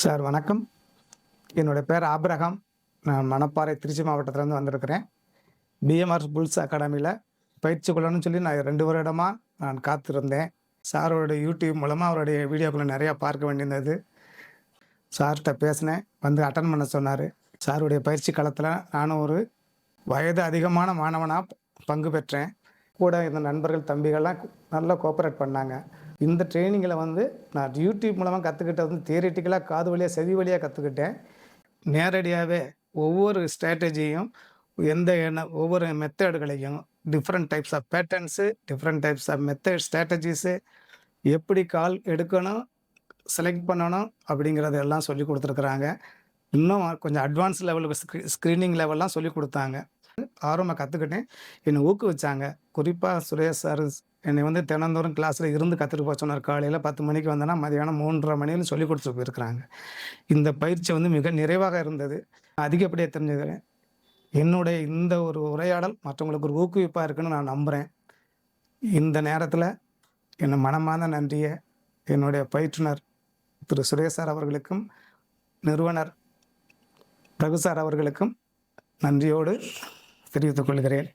Sir வணக்கம். என்னோடய பேர் ஆப்ரஹாம் நான் மணப்பாறை திருச்சி மாவட்டத்திலேருந்து வந்திருக்கிறேன். பிஎம்ஆர் புல்ஸ் அகாடமியில் பயிற்சி கொள்ளணும்னு சொல்லி நான் ரெண்டு வருடமாக நான் காத்திருந்தேன். சாரோட யூடியூப் மூலமாக அவருடைய வீடியோக்களை நிறையா பார்க்க வேண்டியிருந்தது. சார்கிட்ட பேசினேன். வந்து அட்டன் பண்ண சொன்னார். சாருடைய பயிற்சி காலத்தில் நானும் ஒரு வயது அதிகமான மாணவனாக பங்கு பெற்றேன். கூட இந்த நண்பர்கள் தம்பிகள்லாம் நல்லா கோஆப்ரேட் பண்ணாங்க. இந்த ட்ரைனிங்கில் வந்து நான் யூடியூப் மூலமாக கற்றுக்கிட்டது வந்து தியரிட்டிக்கலாக காது வழியாக செவி வழியாக கற்றுக்கிட்டேன் நேரடியாகவே ஒவ்வொரு ஸ்ட்ராட்டஜியும் எந்த என்ன ஒவ்வொரு மெத்தடுகளையும் different types of patterns different types of method strategies எப்படி கால் எடுக்கணும் செலக்ட் பண்ணணும் அப்படிங்கிறத எல்லாம் சொல்லி கொடுத்துருக்குறாங்க. இன்னும் கொஞ்சம் அட்வான்ஸ் லெவலுக்கு ஸ்க்ரீ ஸ்க்ரீனிங் லெவல்லாம் சொல்லி கொடுத்தாங்க. ஆர்வமாக கற்றுக்கிட்டேன் என்னை ஊக்குவிச்சாங்க. குறிப்பாக சுரேஷ் சார் என்னை வந்து தினந்தோறும் கிளாஸில் இருந்து கற்றுட்டு போக சொன்னார். காலையில் பத்து மணிக்கு வந்தேன்னா மதியானம் மூன்றரை மணியில் சொல்லி கொடுத்து போயிருக்கிறாங்க. இந்த பயிற்சி வந்து மிக நிறைவாக இருந்தது. அதிகப்படியாக தெரிஞ்சுக்கிறேன். என்னுடைய இந்த ஒரு உரையாடல் மற்றவங்களுக்கு ஒரு ஊக்குவிப்பாக இருக்குன்னு நான் நம்புகிறேன் இந்த நேரத்தில் என்னை மனமார்ந்த நன்றியை என்னுடைய பயிற்றுனர் திரு சுரேஷ் சார் அவர்களுக்கும் நிறுவனர் பிரகு சார் அவர்களுக்கும் நன்றியோடு தெரிவித்துக் கொள்கிறேன்.